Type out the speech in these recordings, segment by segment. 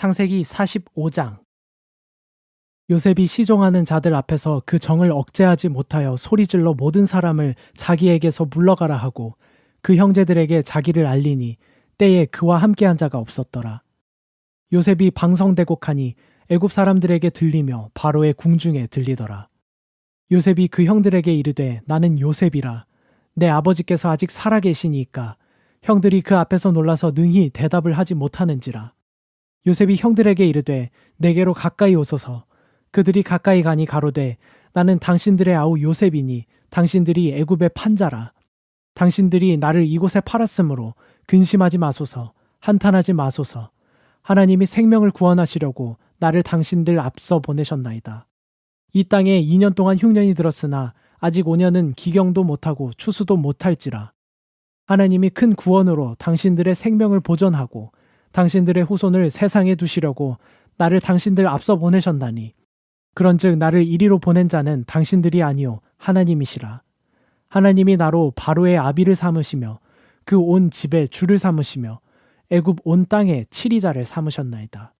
창세기 45장 요셉이 시종하는 자들 앞에서 그 정을 억제하지 못하여 소리질러 모든 사람을 자기에게서 물러가라 하고 그 형제들에게 자기를 알리니 때에 그와 함께한 자가 없었더라. 요셉이 방성대곡하니 애굽 사람들에게 들리며 바로의 궁중에 들리더라. 요셉이 그 형들에게 이르되 나는 요셉이라 내 아버지께서 아직 살아계시니까 형들이 그 앞에서 놀라서 능히 대답을 하지 못하는지라. 요셉이 형들에게 이르되 내게로 가까이 오소서. 그들이 가까이 가니 가로되 나는 당신들의 아우 요셉이니 당신들이 애굽의 판자라. 당신들이 나를 이곳에 팔았으므로 근심하지 마소서. 한탄하지 마소서. 하나님이 생명을 구원하시려고 나를 당신들 앞서 보내셨나이다. 이 땅에 2년 동안 흉년이 들었으나 아직 5년은 기경도 못하고 추수도 못할지라. 하나님이 큰 구원으로 당신들의 생명을 보존하고 당신들의 후손을 세상에 두시려고 나를 당신들 앞서 보내셨나니 그런즉 나를 이리로 보낸 자는 당신들이 아니요 하나님이시라. 하나님이 나로 바로의 아비를 삼으시며 그 온 집에 주를 삼으시며 애굽 온 땅에 치리자를 삼으셨나이다.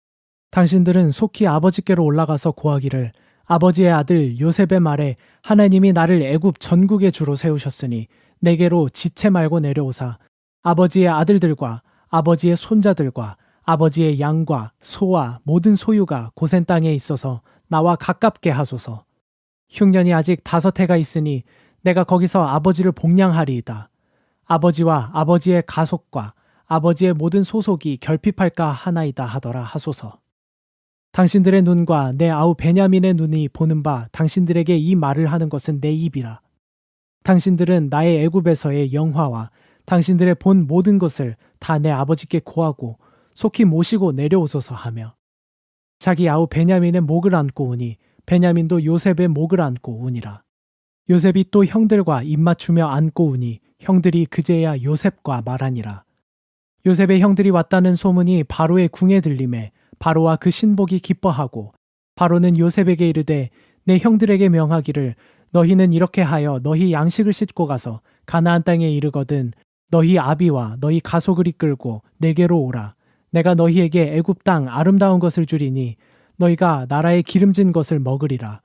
당신들은 속히 아버지께로 올라가서 고하기를 아버지의 아들 요셉의 말에 하나님이 나를 애굽 전국의 주로 세우셨으니 내게로 지체 말고 내려오사 아버지의 아들들과 아버지의 손자들과 아버지의 양과 소와 모든 소유가 고센 땅에 있어서 나와 가깝게 하소서. 흉년이 아직 다섯 해가 있으니 내가 거기서 아버지를 복량하리이다. 아버지와 아버지의 가속과 아버지의 모든 소속이 결핍할까 하나이다 하더라 하소서. 당신들의 눈과 내 아우 베냐민의 눈이 보는 바 당신들에게 이 말을 하는 것은 내 입이라. 당신들은 나의 애굽에서의 영화와 당신들의 본 모든 것을 다 내 아버지께 고하고 속히 모시고 내려오소서 하며 자기 아우 베냐민의 목을 안고 오니 베냐민도 요셉의 목을 안고 오니라. 요셉이 또 형들과 입맞추며 안고 오니 형들이 그제야 요셉과 말하니라. 요셉의 형들이 왔다는 소문이 바로의 궁에 들림에 바로와 그 신복이 기뻐하고 바로는 요셉에게 이르되 내 형들에게 명하기를 너희는 이렇게 하여 너희 양식을 싣고 가서 가나안 땅에 이르거든 너희 아비와 너희 가속을 이끌고 내게로 오라. 내가 너희에게 애굽 땅 아름다운 것을 주리니 너희가 나라의 기름진 것을 먹으리라.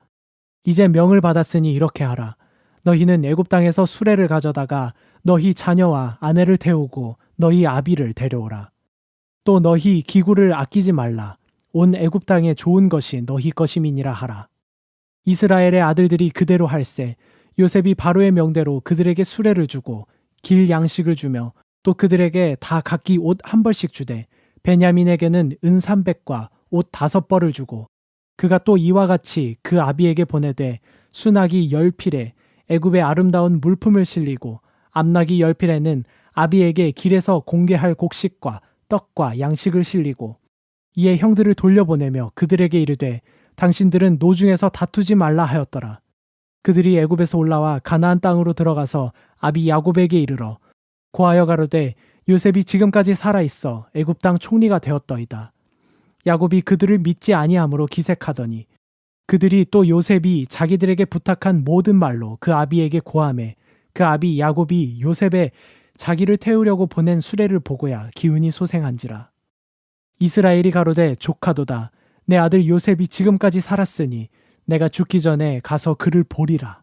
이제 명을 받았으니 이렇게 하라. 너희는 애굽 땅에서 수레를 가져다가 너희 자녀와 아내를 태우고 너희 아비를 데려오라. 또 너희 기구를 아끼지 말라. 온 애굽 땅에 좋은 것이 너희 것임이니라 하라. 이스라엘의 아들들이 그대로 할세 요셉이 바로의 명대로 그들에게 수레를 주고 길 양식을 주며 또 그들에게 다 각기 옷 한 벌씩 주되 베냐민에게는 은 삼백과 옷 다섯 벌을 주고 그가 또 이와 같이 그 아비에게 보내되 수나기 열 필에 애굽의 아름다운 물품을 실리고 암나기 열 필에는 아비에게 길에서 공개할 곡식과 떡과 양식을 실리고 이에 형들을 돌려보내며 그들에게 이르되 당신들은 노중에서 다투지 말라 하였더라. 그들이 애굽에서 올라와 가나안 땅으로 들어가서 아비 야곱에게 이르러 고하여 가로되 요셉이 지금까지 살아 있어 애굽 땅 총리가 되었더이다. 야곱이 그들을 믿지 아니함으로 기색하더니 그들이 또 요셉이 자기들에게 부탁한 모든 말로 그 아비에게 고함해 그 아비 야곱이 요셉의 자기를 태우려고 보낸 수레를 보고야 기운이 소생한지라. 이스라엘이 가로되 조카도다. 내 아들 요셉이 지금까지 살았으니 내가 죽기 전에 가서 그를 보리라.